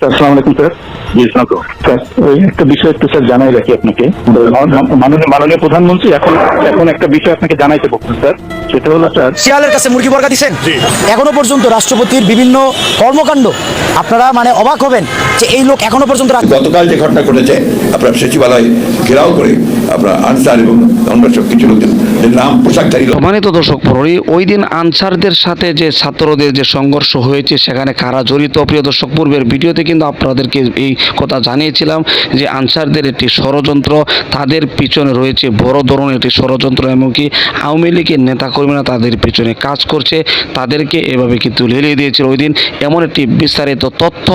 Sir আসসালামু আলাইকুম sir. Sir. একটা বিষয় একটু স্যার জানাই রাখি আপনাকে। মাননীয় মাননীয় প্রধানমন্ত্রী এখন এখন একটা বিষয় আপনাকে জানাইতে বলছেন স্যার। সেটা হলো স্যার শিয়ালের কাছে মুরগি বর্গা দিচ্ছেন এখনও পর্যন্ত রাষ্ট্রপতির বিভিন্ন কর্মকাণ্ড আপনারা মানে অবাক হবেন যে এই লোক এখনও পর্যন্ত গতকাল যে ঘটনা ঘটেছে আপনার সচিবালয় ঘেরাও করে ওই দিন আনসারদের সাথে যে ছাত্রদের যে সংঘর্ষ হয়েছে, সেখানে কারা জড়িত? প্রিয় দর্শক, পূর্বের ভিডিওতে কিন্তু আপনাদেরকে এই কথা জানিয়েছিলাম যে আনসারদের একটি ষড়যন্ত্র, তাদের পিছনে রয়েছে বড় ধরনের একটি ষড়যন্ত্র, এমনকি আওয়ামী লীগের নেতাকর্মীরা তাদের পিছনে কাজ করছে, তাদেরকে এভাবে কিন্তু লেলিয়ে দিয়েছিল ওই দিন। এমন একটি বিস্তারিত তথ্য,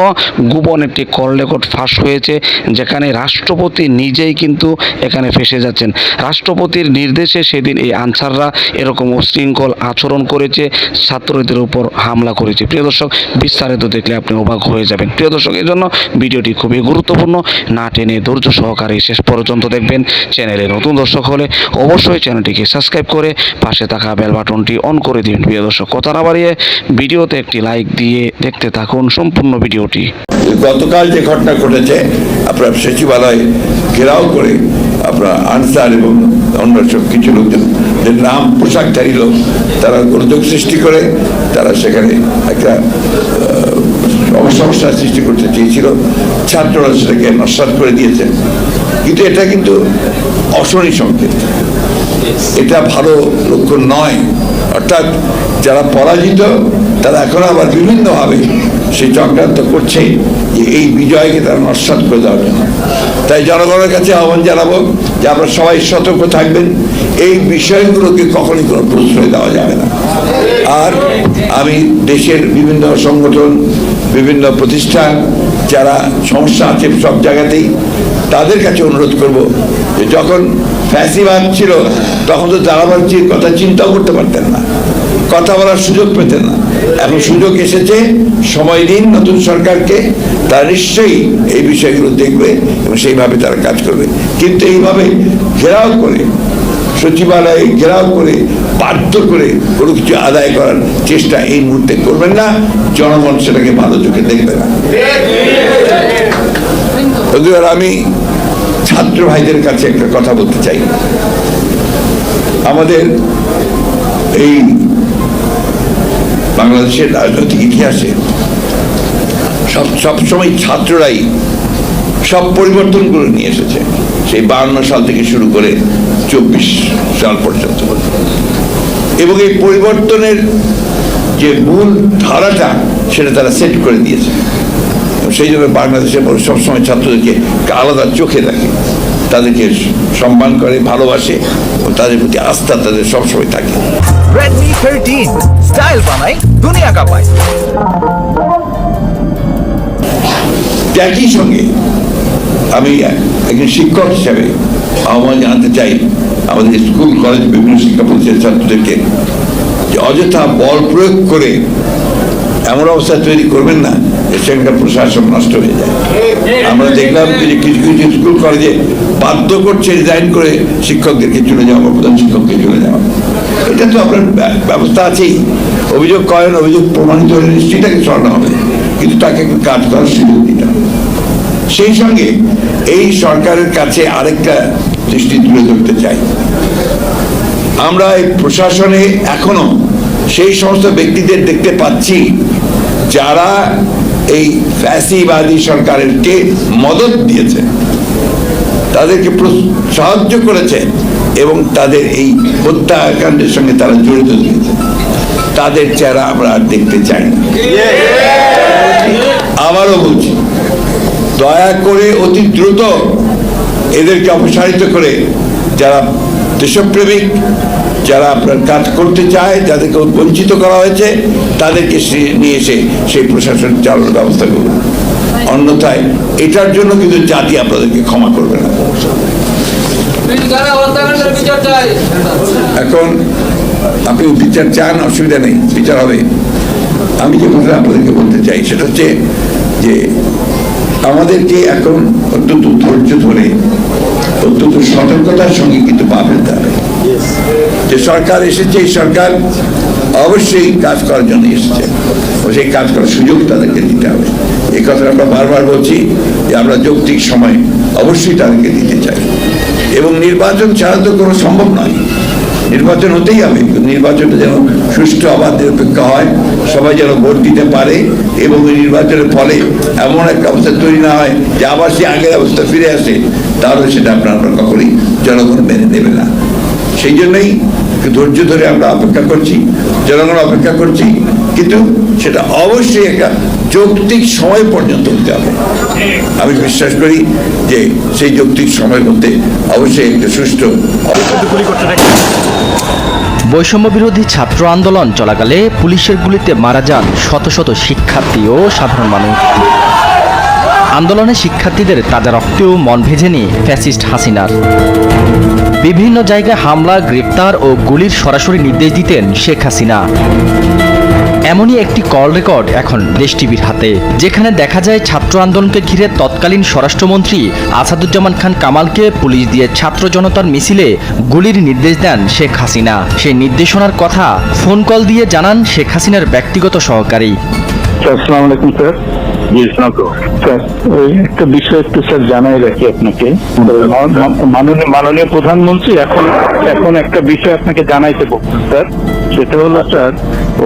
গোপন একটি কল রেকর্ড ফাঁস হয়েছে, যেখানে রাষ্ট্রপতি নিজেই কিন্তু এখানে ফেসে যাচ্ছেন। রাষ্ট্রপতির নির্দেশে সেদিন এই আনসাররা এরকম উশৃঙ্খল আচরণ করেছে, ছাত্রদের উপর হামলা করেছে। প্রিয় দর্শক, বিস্তারিত দেখলে আপনি অবাক হয়ে যাবেন। প্রিয় দর্শক এই জন্য ভিডিওটি খুবই গুরুত্বপূর্ণ। না টেনে ধৈর্য সহকারে শেষ পর্যন্ত দেখবেন। চ্যানেলে নতুন দর্শক হলে অবশ্যই চ্যানেলটিকে সাবস্ক্রাইব করে পাশে থাকা বেল বাটনটি অন করে দিন প্রিয় দর্শক, কথা না বাড়িয়ে ভিডিওতে একটি লাইক দিয়ে দেখতে থাকুন সম্পূর্ণ ভিডিওটি। গতকাল যে ঘটনা ঘটেছে, আপনার সচিবালয় ঘেরাও করে আপনার আনসার এবং অন্য সব কিছু লোকজন যে নাম পোশাক লোক তারা গোলযোগ সৃষ্টি করে তারা সেখানে একটা সমস্যার সৃষ্টি করতে চেয়েছিল। ছাত্ররা সেটাকে নস্বাত করে দিয়েছেন কিন্তু এটা কিন্তু অশনি সংকেত। এটা ভালো লক্ষণ নয়। অর্থাৎ যারা পরাজিত, তারা এখন আবার বিভিন্নভাবে সেই চক্রান্ত করছে যে এই বিজয়কে তারা নস্বাত করে দেওয়ার জন্য। তাই জনগণের কাছে আহ্বান জানাব যে আপনারা সবাই সতর্ক থাকবেন। এই বিষয়গুলোকে কখনই কোনো প্রশ্রয় দেওয়া যাবে না। আর আমি দেশের বিভিন্ন সংগঠন, বিভিন্ন প্রতিষ্ঠান, যারা সমস্যা আছে সব জায়গাতেই, তাদের কাছে অনুরোধ করব যে যখন ফ্যাসিবাদ ছিল, তখন তো দাঁড়াবাজির কথা চিন্তাও করতে পারতেন কথা বলার সুযোগ পেতেন না। এখন সুযোগ এসেছে, সময় দিন নতুন সরকারকে, তারা নিশ্চয়ই এই বিষয়গুলো দেখবে এবং সেইভাবে তারা কাজ করবে। কিন্তু এইভাবে ঘেরাও করে, সচিবালয়ে ঘেরাও করে, বাধ্য করে কোনো কিছু আদায় করার চেষ্টা এই মুহূর্তে করবেন না, জনগণ সেটাকে ভালো চোখে দেখবে না। এবার আমি ছাত্র ভাইদের কাছে একটা কথা বলতে চাই। আমাদের এই বাংলাদেশের রাজনৈতিক ইতিহাসে সব সবসময় ছাত্ররাই সব পরিবর্তনগুলো নিয়ে এসেছে। সেই বাহান্ন সাল থেকে শুরু করে চব্বিশ সাল পর্যন্ত। এবং এই পরিবর্তনের যে মূল ধারাটা, সেটা তারা সেট করে দিয়েছে। সেই জন্য বাংলাদেশে সবসময় ছাত্রদেরকে আলাদা চোখে রাখে। তাদেরকে সম্মান করে, ভালোবাসে, এবং তাদের প্রতি আস্থা তাদের সবসময় থাকে। Redmi 13 স্টাইল বানাই, দুনিয়া কাঁপায়। একই সঙ্গে আমি একজন শিক্ষক হিসাবে আহ্বান জানাতে চাই আমাদের স্কুল, কলেজ, বিভিন্ন শিক্ষা প্রতিষ্ঠানের ছাত্রদেরকে যে অযথা বল প্রয়োগ করে এমন অবস্থা তৈরি করবেন না। যে সেখানকার প্রশাসন নষ্ট হয়ে যায়। আমরা দেখলাম যে কিছু কিছু স্কুল কলেজে বাধ্য করছে রিজাইন করে শিক্ষকদেরকে চলে যাওয়া প্রধান শিক্ষককে চলে যাওয়া। এটা তো আপনার ব্যবস্থা আছেই। অভিযোগ করেন, অভিযোগ প্রমাণিত হলে নিশ্চয়ই তাকে সরানো হবে। কিন্তু তাকে একটু কাজ করার সুযোগ দিতে হবে সেই সঙ্গে এই সরকারের কাছে আরেকটা দৃষ্টি তুলে ধরতে চাই। আমরা এই প্রশাসনে এখনও সেই সমস্ত ব্যক্তিদের দেখতে পাচ্ছি যারা এই ফ্যাসিবাদী সরকারেরকে মদত দিয়েছে। তাদেরকে সাহায্য করেছে এবং তাদের এই হত্যাকাণ্ডের সঙ্গে তারা জড়িত দিয়েছে তাদের চেহারা আমরা আর দেখতে চাই আবারও বলছি, দয়া করে অতি দ্রুত এদেরকে অপসারিত করে যারা দেশপ্রেমিক যারা আপনার কাজ করতে চায়, যাদেরকে বঞ্চিত করা হয়েছে, তাদেরকে নিয়ে এসে সেই প্রশাসন চালানোর ব্যবস্থা করুন। অন্যথায় এটার জন্য কিন্তু জাতি আপনাদেরকে ক্ষমা করবে না। এখন আপনি বিচার চান, অসুবিধা নেই, বিচার হবে। আমি যে কথা আপনাদেরকে বলতে চাই, সেটা হচ্ছে যে আমাদেরকে এখন অত্যন্ত ধৈর্য ধরে, অত্যন্ত সতর্কতার সঙ্গে কিন্তু পা ফেলতে হবে। যে সরকার এসেছে, এই সরকার অবশ্যই কাজ করার জন্য এসেছে। সেই কাজ করার সুযোগ তাদেরকে দিতে হবে। এই কথা আমরা বারবার বলছি যে আমরা যৌক্তিক সময় অবশ্যই তাদেরকে দিতে চাই। এবং নির্বাচন ছাড়া তো কোনো সম্ভব নয়। নির্বাচন হতেই হবে। নির্বাচনটা যেন সুষ্ঠু অবাধ নিরপেক্ষ হয়, সবাই যেন ভোট দিতে পারে এবং ওই নির্বাচনের ফলে এমন একটা অবস্থা তৈরি না হয় যে আবার সে আগের অবস্থা ফিরে আসে। তাহলে সেটা আপনারা কখনই জনগণ মেনে নেবে না। সেই জন্যই ধৈর্য ধরে আমরা অপেক্ষা করছি, জনগণ অপেক্ষা করছি, কিন্তু সেটা অবশ্যই একটা যৌক্তিক সময় পর্যন্ত হতে হবে। আমি বিশ্বাস করি যে সেই যৌক্তিক সময়ের মধ্যে অবশ্যই একটা সুষ্ঠু বৈষম্য বিরোধী ছাত্র আন্দোলন চলাকালে পুলিশের গুলিতে মারা যান শত শত শিক্ষার্থী ও সাধারণ মানুষ। আন্দোলনে শিক্ষার্থীদের তাজা রক্তেও মন ভেজে নিয়ে ফ্যাসিস্ট হাসিনার। বিভিন্ন জায়গায় হামলা, গ্রেপ্তার ও গুলির সরাসরি নির্দেশ দিতেন শেখ হাসিনা। এমনই একটি কল রেকর্ড এখন দেশ টিভির হাতে, যেখানে দেখা যায় ছাত্র আন্দোলনকে ঘিরে তৎকালীন স্বরাষ্ট্রমন্ত্রী আসাদুজ্জামান খান কামালকে পুলিশ দিয়ে ছাত্র জনতার মিছিলে গুলির নির্দেশ দেন শেখ হাসিনা। সেই নির্দেশনার কথা ফোন কল দিয়ে জানান শেখ হাসিনার ব্যক্তিগত সহকারী। আসসালামু আলাইকুম, স্যার। স্যার একটা বিষয় একটু স্যার জানাই রাখি আপনাকে। মাননীয় মাননীয় প্রধানমন্ত্রী এখন এখন একটা বিষয় আপনাকে জানাইতে বলছেন স্যার। সেটা হলো স্যার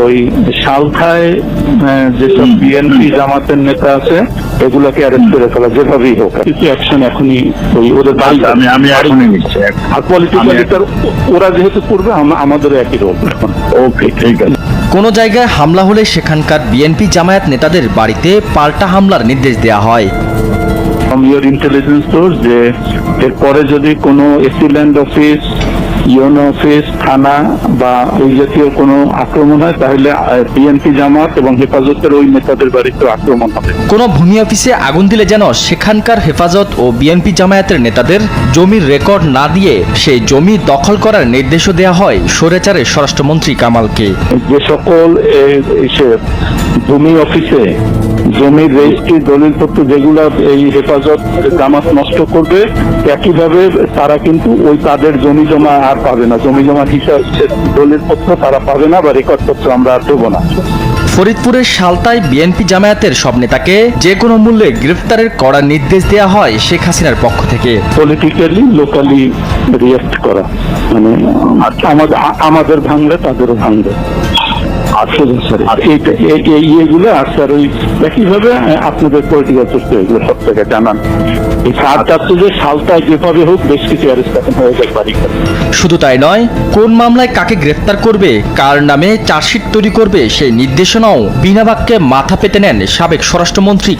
ওই সালখায় আহ, যেসব বিএনপি জামাতের নেতা আছে এগুলোকে অ্যারেস্ট করে ফেলা যেভাবেই হোক কিছু অ্যাকশন এখনই ওই ওদের বাড়ি আমি আমি এখনই নিচ্ছি। আর পলিটিক্যালি ওরা যেহেতু করবে আমাদেরও একই রোল ওকে ঠিক আছে। কোনো জায়গায় হামলা হলে সেখানকার বিএনপি জামায়াত নেতাদের বাড়িতে পাল্টা হামলার নির্দেশ দেওয়া হয়। ইন্টেলিজেন্স যে এরপরে যদি কোনো এসিল্যান্ড অফিস ইউনো অফিস থানা বা ওই জাতীয় কোনো আক্রমণ হয় তাহলে বিএনপি জামাত এবং হেফাজতের ওই নেতাদের বাড়িতে আক্রমণ হবে। কোনো ভূমি অফিসে আগুন দিলে যেন সেখানকার হেফাজত ও বিএনপি জামায়াতের নেতাদের জমির রেকর্ড না দিয়ে সেই জমি দখল করার নির্দেশও দেওয়া হয় স্বৈরাচারের স্বরাষ্ট্রমন্ত্রী কামালকে। যে সকল ভূমি অফিসে জমির রেজিস্ট্রি দলিলপত্র যেগুলো এই হেফাজত জামাত নষ্ট করবে একইভাবে তারা কিন্তু ওই তাদের জমি জমা আর পাবে না। জমি জমা হিসাব দলিলপত্র তারা পাবে না বা রেকর্ড পত্র আমরা আর দেবো না। ফরিদপুরের সালতায় বিএনপি জামায়াতের সব নেতাকে যে কোনো মূল্যে গ্রেফতারের কড়া নির্দেশ দেওয়া হয় শেখ হাসিনার পক্ষ থেকে। পলিটিক্যালি লোকালি রিয়েক্ট করা। মানে আমাদের ভাঙলে তাদেরও ভাঙবে। আর এই এই ইয়েগুলো আর স্যার ওই একইভাবে আপনাদের পলিটিক্যাল প্রশ্ন এগুলো সব থেকে জানান। এই সার চাচ্ছে যে সালটায় যেভাবে হোক বেশ কিছু অ্যারেস্ট হয়ে শুধু তাই নয় কোন মামলায় কাকে গ্রেফতার করবে কার নামে চার্জশিট তৈরি করবে সেই নির্দেশনাও বিনা বাক্যে মাথা পেতে নেন সাবেক স্বরাষ্ট্রমন্ত্রী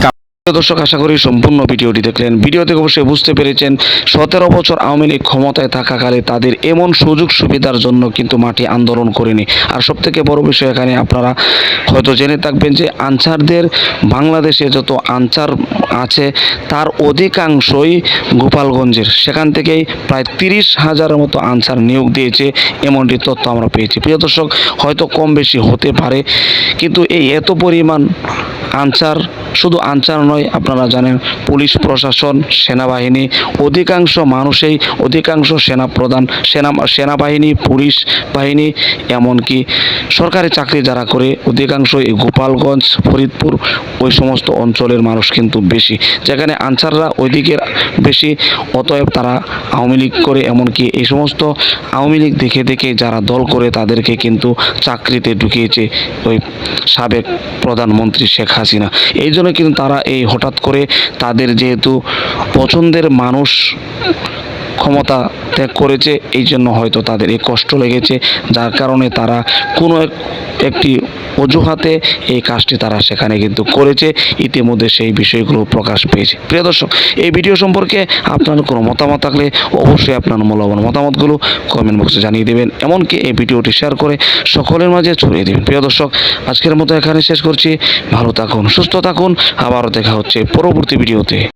দর্শক, আশা করি সম্পূর্ণ ভিডিওটি দেখলেন। ভিডিও থেকে অবশ্যই বুঝতে পেরেছেন, সতেরো বছর আওয়ামী লীগ ক্ষমতায় থাকাকালে তাদের এমন সুযোগ সুবিধার জন্য কিন্তু মাটি আন্দোলন করেনি। আর সব থেকে বড় বিষয় এখানে আপনারা হয়তো জেনে থাকবেন যে, আনসারদের বাংলাদেশে যত আনসার আছে, তার অধিকাংশই গোপালগঞ্জের। সেখান থেকেই প্রায় তিরিশ হাজারের মতো আনসার নিয়োগ দিয়েছে, এমনটি তথ্য আমরা পেয়েছি। প্রিয় দর্শক, হয়তো কম বেশি হতে পারে, কিন্তু এই এত পরিমাণ আনসার শুধু আনসার নয়, আপনারা জানেন পুলিশ, প্রশাসন, সেনাবাহিনী, অধিকাংশ মানুষেই অধিকাংশ সেনা প্রধান সেনা, সেনাবাহিনী, পুলিশ বাহিনী, এমনকি সরকারি চাকরি যারা করে অধিকাংশ এই গোপালগঞ্জ, ফরিদপুর, ওই সমস্ত অঞ্চলের মানুষ কিন্তু বেশি। যেখানে আনসাররা ওইদিকের বেশি, অতএব তারা আওয়ামী লীগ করে, এমনকি এই সমস্ত আওয়ামী লীগ দেখে দেখে যারা দল করে, তাদেরকে কিন্তু চাকরিতে ঢুকিয়েছে ওই সাবেক প্রধানমন্ত্রী শেখ হাসিনা। এই জন্য কিন্তু তারা এই হঠাৎ করে তাদের যেহেতু পছন্দের মানুষ ক্ষমতা ত্যাগ করেছে, এই জন্য হয়তো তাদের এই কষ্ট লেগেছে। যার কারণে তারা কোনো এক- একটি অজুহাতে এই কাজটি তারা সেখানে কিন্তু করেছে। ইতিমধ্যে সেই বিষয়গুলো প্রকাশ পেয়েছে। প্রিয় দর্শক, এই ভিডিও সম্পর্কে আপনার কোনো মতামত থাকলে অবশ্যই আপনার মূল্যবান মতামতগুলো কমেন্ট বক্সে জানিয়ে দেবেন। এমনকি এই ভিডিওটি শেয়ার করে সকলের মাঝে ছড়িয়ে দেবেন। প্রিয় দর্শক, আজকের মতো এখানে শেষ করছি। ভালো থাকুন, সুস্থ থাকুন। আবারও দেখা হচ্ছে পরবর্তী ভিডিওতে।